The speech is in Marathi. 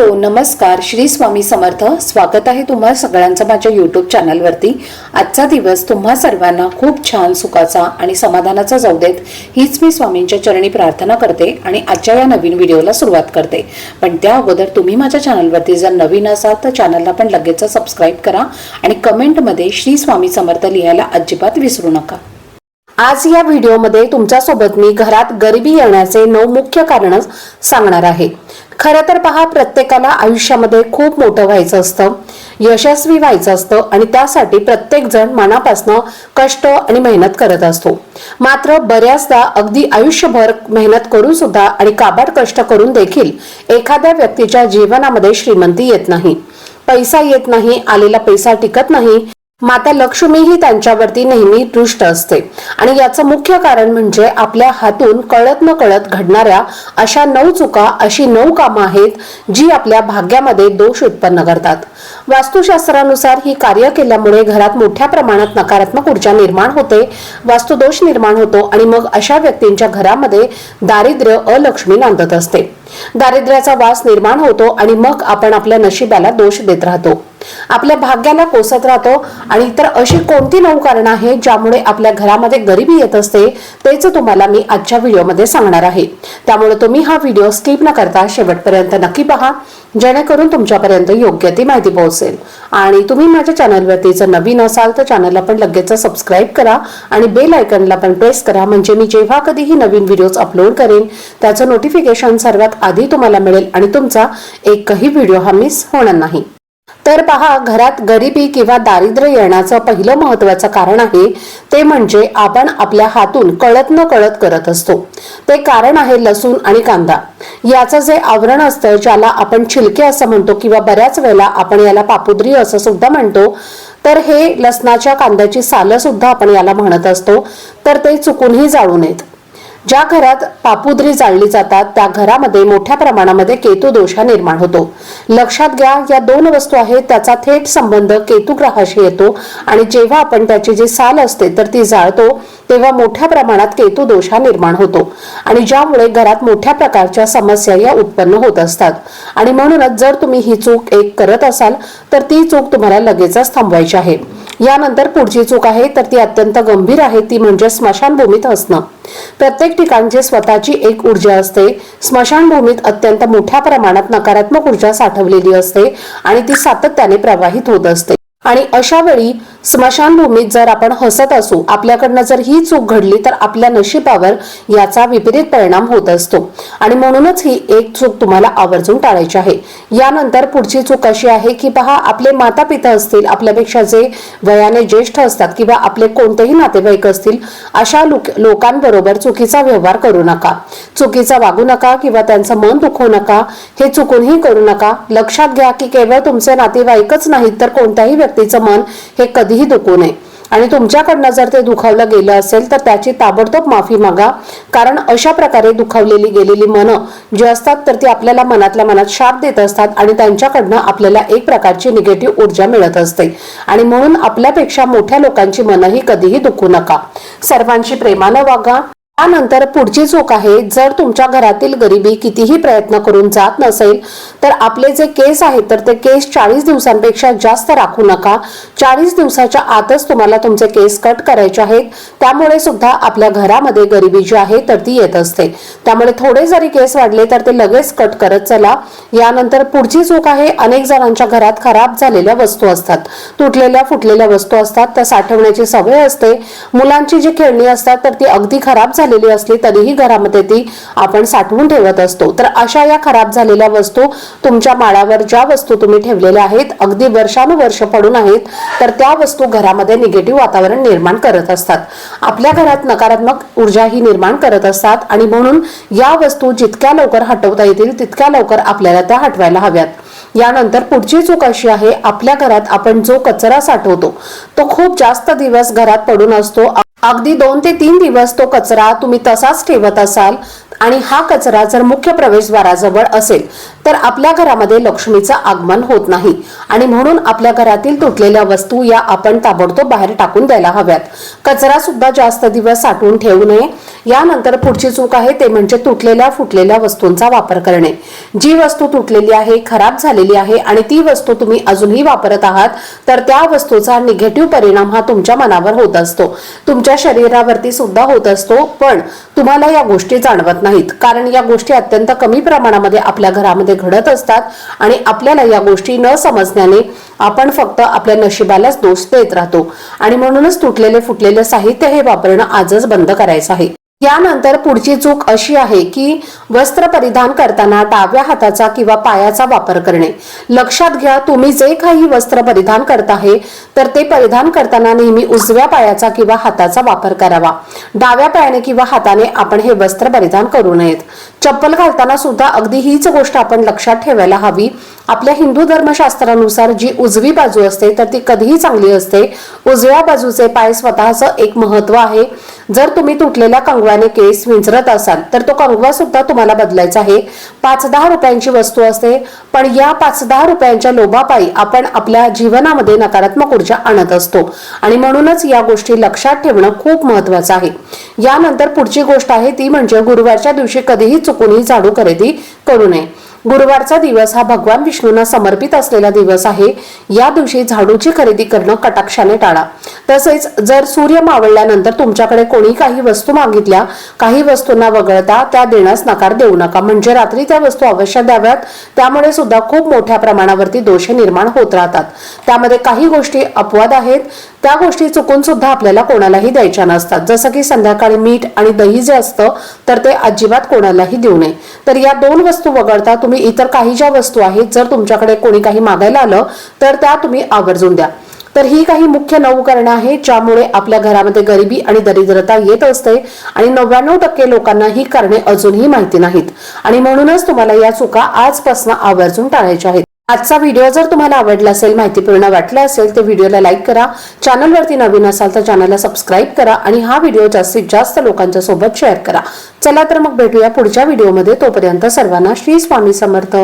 हॅलो नमस्कार. श्री स्वामी समर्थ. स्वागत आहे तुम्हा सगळ्यांचं माझ्या यूट्यूब चॅनलवरती आजचा दिवस तुम्हा सर्वांना खूप छान सुखाचा आणि समाधानाचा जाऊ देत. हीच मी स्वामींच्या चरणी प्रार्थना करते आणि आजच्या या नवीन व्हिडिओला सुरुवात करते. पण त्या अगोदर तुम्ही माझ्या चॅनलवरती जर नवीन असाल तर चॅनलला पण लगेच सबस्क्राईब करा आणि कमेंटमध्ये श्री स्वामी समर्थ लिहायला अजिबात विसरू नका. आज या व्हिडिओमध्ये तुमच्यासोबत मी घरात गरिबी येण्याचे नऊ मुख्य कारण सांगणार आहे. खरं तर पहा प्रत्येकाला आयुष्यामध्ये खूप मोठं व्हायचं असतं. यशस्वी व्हायचं असतं आणि त्यासाठी प्रत्येक जण मनापासनं कष्ट आणि मेहनत करत असतो. मात्र बऱ्याचदा अगदी आयुष्यभर मेहनत करून सुद्धा आणि काबाड कष्ट करून देखील एखाद्या व्यक्तीच्या जीवनामध्ये श्रीमंती येत नाही. पैसा येत नाही आलेला पैसा टिकत नाही. माता लक्ष्मी ही त्यांच्यावरती नेहमी दृष्ट असते. आणि याचं मुख्य कारण म्हणजे आपल्या हातून कळत न कळत घडणाऱ्या अशा नऊ चुका अशी नऊ कामं आहेत जी आपल्या भाग्यामध्ये दोष उत्पन्न करतात. वास्तुशास्त्रानुसार ही कार्य केल्यामुळे घरात मोठ्या प्रमाणात नकारात्मक ऊर्जा निर्माण होते वास्तुदोष निर्माण होतो आणि मग अशा व्यक्तींच्या घरामध्ये दारिद्र्य अलक्ष्मी नांदत असते. दारिद्र्याचा वास निर्माण होतो आणि मग आपण आपल्या नशिबाला दोष देत राहतो. आपल्या भाग्याला कोसत राहतो आणि इतर अशी कोणती नऊ कारणं आहेत ज्यामुळे आपल्या घरामध्ये गरिबी येत असते तेच तुम्हाला मी आजच्या व्हिडिओमध्ये सांगणार आहे. त्यामुळे तुम्ही हा व्हिडिओ स्किप न करता शेवटपर्यंत नक्की पहा जेणेकरून तुमच्यापर्यंत योग्य ती माहिती पोहोचेल. आणि तुम्ही माझ्या चॅनलवरती जर नवीन असाल तर चॅनलला पण लगेच सबस्क्राईब करा आणि बेल आयकनला पण प्रेस करा म्हणजे मी जेव्हा कधीही नवीन व्हिडिओज अपलोड करेन त्याचं नोटिफिकेशन सर्वात आधी तुम्हाला मिळेल आणि तुमचा एकही व्हिडिओ हा मिस होणार नाही. तर पहा घरात गरिबी किंवा दारिद्र्य येण्याचं पहिलं महत्वाचं कारण आहे ते म्हणजे आपण आपल्या हातून कळत न कळत करत असतो. ते कारण आहे लसूण आणि कांदा. याचं जे आवरण असतं ज्याला आपण छिलके असं म्हणतो किंवा बऱ्याच वेळेला आपण याला पापुद्री असं सुद्धा म्हणतो तर हे लसणाच्या कांद्याची सालं सुद्धा आपण याला म्हणत असतो तर ते चुकूनही जाळू नयेत. ज्या घरात पापुद्री जाळली जातात त्या घरामध्ये मोठ्या प्रमाणामध्ये केतू दोष हा निर्माण होतो. लक्षात घ्या या दोन वस्तू आहेत त्याचा थेट संबंध केतू ग्रहाशी येतो आणि जेव्हा आपण त्याची जी साल असते तर ती जाळतो तेव्हा मोठ्या प्रमाणात केतू दोष हा निर्माण होतो. आणि ज्यामुळे घरात मोठ्या प्रकारच्या समस्या या उत्पन्न होत असतात. आणि म्हणूनच जर तुम्ही ही चूक एक करत असाल तर ती चूक तुम्हाला लगेचच थांबवायची आहे. यानंतर पुढची चूक आहे तर ती अत्यंत गंभीर आहे ती म्हणजे स्मशानभूमीत असणं. प्रत्येक ठिकाणची स्वतःची एक ऊर्जा असते स्मशानभूमीत अत्यंत मोठ्या प्रमाणात नकारात्मक ऊर्जा साठवलेली असते आणि ती सातत्याने प्रवाहित होत असते. आणि अशा वेळी स्मशानभूमीत जर आपण हसत असू आपल्याकडनं जर ही चूक घडली तर आपल्या नशिबावर याचा विपरीत परिणाम होत असतो. आणि म्हणूनच ही एक चूक तुम्हाला आवर्जून टाळायची आहे. यानंतर पुढची चूक अशी आहे की पहा आपले माता पिता असतील आपल्यापेक्षा जे वयाने ज्येष्ठ असतात किंवा आपले कोणतेही नातेवाईक असतील अशा लोक लोकांबरोबर चुकीचा व्यवहार करू नका. चुकीचा वागू नका किंवा त्यांचं मन दुखवू नका. हे चुकूनही करू नका. लक्षात घ्या की केवळ तुमचे नातेवाईकच नाहीत तर कोणत्याही व्यक्तीचं मन हे कधीही दुखू नये. आणि तुमच्याकडनं जर ते दुखावलं गेलं असेल तर त्याची ताबडतोब माफी मागा. कारण अशा प्रकारे दुखावलेली गेलेली मनं जी असतात तर ती आपल्याला मनातल्या मनात शाप देत असतात आणि त्यांच्याकडनं आपल्याला एक प्रकारची निगेटिव्ह ऊर्जा मिळत असते. आणि म्हणून आपल्यापेक्षा मोठ्या लोकांची मनंही कधीही दुखू नका. सर्वांशी प्रेमानं वागा. त्यानंतर पुढची चूक आहे जर तुमच्या घरातील गरिबी कितीही प्रयत्न करून जात नसेल तर आपले जे केस आहेत तर ते केस चाळीस दिवसांपेक्षा जास्त राखू नका. चाळीस दिवसाच्या आतच तुम्हाला तुमचे केस कट करायचे आहेत. त्यामुळे सुद्धा आपल्या घरामध्ये गरिबी जी आहे तर ती येत असते. त्यामुळे थोडे जरी केस वाढले तर ते लगेच कट करत चला. यानंतर पुढची चूक आहे अनेक जणांच्या घरात खराब झालेल्या वस्तू असतात. तुटलेल्या फुटलेल्या वस्तू असतात त्या साठवण्याची सवय असते. मुलांची जी खेळणी असतात तर ती अगदी खराब झाली झालेली असली तरीही घरामध्ये ती आपण साठवून ठेवत असतो. तर अशा या खराब झालेल्या वस्तू तुमच्या माळावर ज्या वस्तू तुम्ही ठेवलेल्या आहेत अगदी वर्षानुवर्ष पडून आहेत तर त्या वस्तू घरामध्ये निगेटिव्ह वातावरण निर्माण करत असतात. आपल्या घरात नकारात्मक ऊर्जा ही निर्माण करत असतात आणि म्हणून या वस्तू जितक्या लवकर हटवता येतील तितक्या लवकर आपल्याला त्या हटवायला हव्यात. यानंतर पुढची चूक अशी आहे आपल्या घरात आपण जो कचरा साठवतो तो खूप जास्त दिवस घरात पडून असतो. अगदी दोन ते तीन दिवस तो कचरा तुम्ही तसाच ठेवत असाल आणि हा कचरा जर मुख्य प्रवेशद्वाराजवळ असेल तर आपल्या घरामध्ये लक्ष्मीचं आगमन होत नाही. आणि म्हणून आपल्या घरातील तुटलेल्या वस्तू या आपण ताबडतोब बाहेर टाकून द्यायला हव्यात. कचरा सुद्धा जास्त दिवस साठवून ठेवू नये. यानंतर पुढची चूक आहे ते म्हणजे तुटलेल्या फुटलेल्या वस्तूंचा वापर करणे. जी वस्तू तुटलेली आहे खराब झालेली आहे आणि ती वस्तू तुम्ही अजूनही वापरत आहात तर त्या वस्तूचा निगेटिव्ह परिणाम हा तुमच्या मनावर होत असतो. तुमच्या शरीरावरती सुद्धा होत असतो पण तुम्हाला या गोष्टी जाणवत नाहीत. कारण या गोष्टी अत्यंत कमी प्रमाणामध्ये आपल्या घरामध्ये घडत असतात आणि आपल्याला या गोष्टी न समजण्याने आपण फक्त आपल्या नशिबालाच दोष देत राहतो. आणि म्हणूनच तुटलेले फुटलेले साहित्य हे वापरणं आजच बंद करायचं आहे. यानंतर पुढची चूक अशी आहे की वस्त्र परिधान करताना डाव्या हाताचा किंवा पायाचा वापर करणे. लक्षात घ्या तुम्ही जे काही वस्त्र परिधान करत आहे तर ते परिधान करताना नेहमी उजव्या पायाचा किंवा हाताचा वापर करावा. डाव्या पायाने किंवा हाताने आपण हे वस्त्र परिधान करू नयेत. चप्पल घालताना सुद्धा अगदी हीच गोष्ट आपण लक्षात ठेवायला हवी आपल्या हिंदू धर्मशास्त्रानुसार जी उजवी बाजू असते तर ती कधीही चांगली असते. उजव्या बाजूचे पाय स्वतःचं एक महत्त्व आहे. जर तुम्ही तुटलेल्या कंगवाने केस विंचरत असाल तर तो कंगवा सुद्धा तुम्हाला बदलायचा आहे. पाच दहा रुपयांची वस्तू असते पण या पाच दहा रुपयांच्या लोभापायी आपण आपल्या जीवनामध्ये नकारात्मक ऊर्जा आणत असतो. आणि म्हणूनच या गोष्टी लक्षात ठेवणं खूप महत्वाचं आहे. यानंतर पुढची गोष्ट आहे ती म्हणजे गुरुवारच्या दिवशी कधीही चुकूनही झाडू खरेदी करू नये. गुरुवारचा दिवस हा भगवान विष्णूंना समर्पित असलेला दिवस आहे. या दिवशी झाडूची खरेदी करणं कटाक्षाने टाळा. तसेच जर सूर्य मावळल्यानंतर तुमच्याकडे कोणी काही वस्तू मागितल्या काही वस्तूंना वगळता त्या देण्यास नकार देऊ नका. म्हणजे रात्री त्या वस्तू अवश्य द्याव्यात. त्यामुळे सुद्धा खूप मोठ्या प्रमाणावरती दोष निर्माण होत राहतात. त्यामध्ये काही गोष्टी अपवाद आहेत. त्या गोष्टी चुकून सुद्धा आपल्याला कोणालाही द्यायच्या नसतात. जसं की संध्याकाळी मीठ आणि दही जे असतं तर ते अजिबात कोणालाही देऊ नये. तर या दोन वस्तू वगळता तुम्ही इतर काही ज्या वस्तू आहेत जर तुमच्याकडे कोणी काही मागायला आलं तर त्या तुम्ही आवर्जून द्या. तर ही काही मुख्य नऊ कारणं आहेत ज्यामुळे आपल्या घरामध्ये गरिबी आणि दरिद्रता येत असते आणि नव्याण्णव टक्के लोकांना ही कारणे अजूनही माहिती नाहीत. आणि म्हणूनच तुम्हाला या चुका आजपासून आवर्जून टाळायच्या आहेत. आजचा व्हिडिओ जर तुम्हाला आवडला असेल माहितीपूर्ण वाटला असेल तर व्हिडिओला लाईक करा. चॅनलवरती नवीन असाल तर चॅनलला सबस्क्राईब करा आणि हा व्हिडिओ जास्तीत जास्त लोकांच्या सोबत शेअर करा. चला तर मग भेटूया पुढच्या व्हिडिओमध्ये तोपर्यंत सर्वांना श्री स्वामी समर्थ.